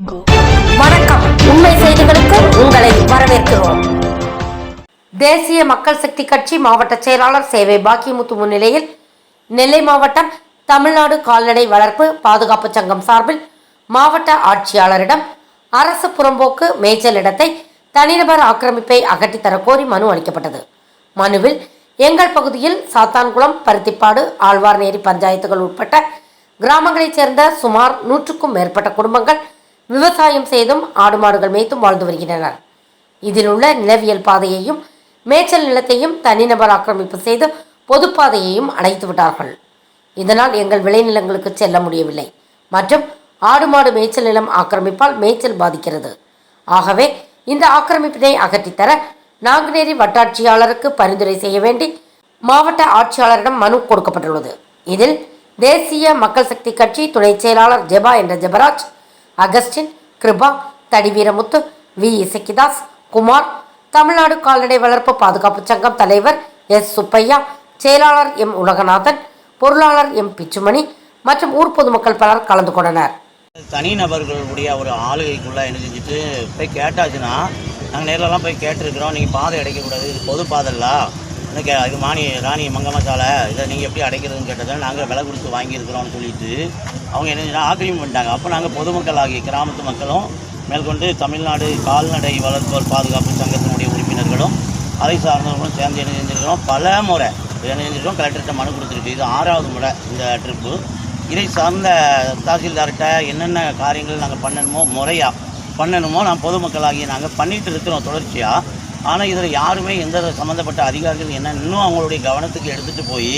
வணக்கம். உண்மை செய்திகளுக்கு உங்களை வரவேற்கிறோம். தேசிய மக்கள் சக்தி கட்சி மாவட்ட செயலாளர் சேவை பாக்கியமுத்து முன்னிலையில் நெல்லை மாவட்டம் தமிழ்நாடு கால்நடை வளர்ப்பு பாதுகாப்பு சங்கம் சார்பில் மாவட்ட ஆட்சியாளரிடம் அரசு புறம்போக்கு மேய்ச்சல் இடத்தை தனிநபர் ஆக்கிரமிப்பை அகற்றி தரக்கோரி கோரி மனு அளிக்கப்பட்டது. மனுவில் எங்கள் பகுதியில் சாத்தான்குளம் பருத்திப்பாடு ஆழ்வார்நேரி பஞ்சாயத்துகள் உட்பட்ட கிராமங்களைச் சேர்ந்த சுமார் நூற்றுக்கும் மேற்பட்ட குடும்பங்கள் விவசாயம் செய்தும் ஆடு மாடுகள் மேய்த்தும் வாழ்ந்து வருகின்றனர். இதில் உள்ள நிலவியல் பாதையையும் மேய்ச்சல் நிலத்தையும் தனிநபர் ஆக்கிரமிப்பு செய்து பொதுப்பாதையையும் அடைத்து விட்டார்கள். இதனால் எங்கள் விளைநிலங்களுக்கு செல்ல முடியவில்லை. மற்றும் ஆடு மாடு மேய்ச்சல் நிலம் ஆக்கிரமிப்பால் மேய்ச்சல் பாதிக்கிறது. ஆகவே இந்த ஆக்கிரமிப்பினை அகற்றித்தர நாங்குநேரி வட்டாட்சியாளருக்கு பரிந்துரை செய்ய வேண்டி மாவட்ட ஆட்சியாளரிடம் மனு கொடுக்கப்பட்டுள்ளது. இதில் தேசிய மக்கள் சக்தி கட்சி துணை செயலாளர் ஜெபா என்ற ஜெபராஜ் அகஸ்டின் கிருபா தடிவீரமுத்து வி. இசக்கிதாஸ் குமார் தமிழ்நாடு கால்நடை வளர்ப்பு பாதுகாப்பு சங்கம் தலைவர் எஸ். சுப்பையா செயலாளர் எம். உலகநாதன் பொருளாளர் எம். பிச்சுமணி மற்றும் ஊர் பொதுமக்கள் பலர் கலந்து கொண்டனர். தனிநபர்களுடைய ஒரு ஆளுகைக்குள்ளே என்ன செஞ்சுட்டு போய் கேட்டாச்சுன்னா நாங்கள் நேரிலலாம் போய் கேட்டிருக்கிறோம் நீங்கள் பாதை அடைக்கக்கூடாது இது பொது பாதல்லா கே இது மாணி ராணி மங்கம்மா சாலை இதை நீங்கள் எப்படி அடைக்கிறதுன்னு கேட்டதை நாங்கள் விலை கொடுத்து வாங்கியிருக்கிறோம்னு சொல்லிட்டு அவங்க என்ன செஞ்சாங்க ஆக்கிரமிப்பு பண்ணிட்டாங்க. அப்போ நாங்கள் பொதுமக்கள் ஆகிய கிராமத்து மக்களும் மேற்கொண்டு தமிழ்நாடு கால்நடை வளர்ப்போர் பாதுகாப்பு சங்கத்தினுடைய உறுப்பினர்களும் அதை சார்ந்தவர்களும் சேர்ந்து என்ன செஞ்சிருக்கிறோம் பல முறை என்ன செஞ்சிருக்கோம் கலெக்டர்கிட்ட மனு கொடுத்துருக்கு. இது ஆறாவது முறை இந்த ட்ரிப்பு இதை சார்ந்த தாசில்தார்கிட்ட என்னென்ன காரியங்கள் நாங்கள் பண்ணணுமோ முறையாக பண்ணணுமோ நான் பொதுமக்களாகிய நாங்கள் பண்ணிகிட்டு இருக்கிறோம் தொடர்ச்சியாக ஆனால் இதில் யாருமே எந்த சம்மந்தப்பட்ட அதிகாரிகள் என்ன இன்னும் அவங்களுடைய கவனத்துக்கு எடுத்துகிட்டு போய்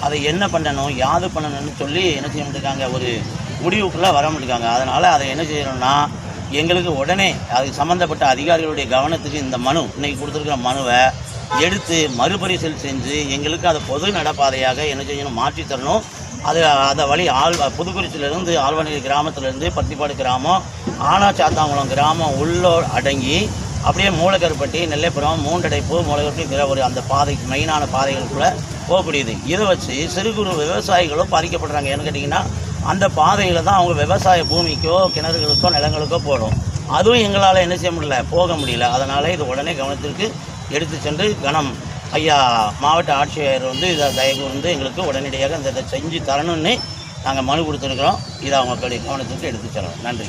அதை என்ன பண்ணணும் யாது பண்ணணும்னு சொல்லி என்ன செய்ய மாட்டேங்காங்க ஒரு முடிவுக்குள்ளே வர மாட்டேங்காங்க அதனால் அதை என்ன செய்யணும்னா எங்களுக்கு உடனே அது சம்மந்தப்பட்ட அதிகாரிகளுடைய கவனத்துக்கு இந்த மனு இன்னைக்கு கொடுத்துருக்கிற மனுவை எடுத்து மறுபரிசீல் செஞ்சு எங்களுக்கு அதை பொது நடப்பாதையாக என்ன செய்யணும் மாற்றி தரணும். அது அதை வழி ஆள் புதுக்குறிச்சியிலேருந்து ஆழ்வானி கிராமத்துலேருந்து பத்திப்பாடு கிராமம் ஆனாச்சாத்தாங்குளம் கிராமம் உள்ளோர் அடங்கி அப்படியே மூலக்கருப்பட்டி நெல்லைப்புறம் மூன்றடைப்பு மூலக்கருப்பட்டி ஒரு அந்த பாதை மெயினான பாதைகளுக்குள்ளே போகக்கூடியது. இதை வச்சு சிறு குறு விவசாயிகளும் பாதிக்கப்படுறாங்க. ஏன்னு கேட்டிங்கன்னா அந்த பாதையில் தான் அவங்க விவசாய பூமிக்கோ கிணறுகளுக்கோ நிலங்களுக்கோ போடும் அதுவும் எங்களால் என்ன செய்ய முடியல போக முடியல. அதனால் இது உடனே கவனத்திற்கு எடுத்து சென்று கணம். ஐயா மாவட்ட ஆட்சியர் வந்து இதை தயவு வந்து எங்களுக்கு உடனடியாக இந்த இதை செஞ்சு தரணும்னு நாங்கள் மனு கொடுத்துருக்குறோம். இதை அவங்களுடைய கவனத்துக்கு எடுத்து செல்லணும். நன்றி.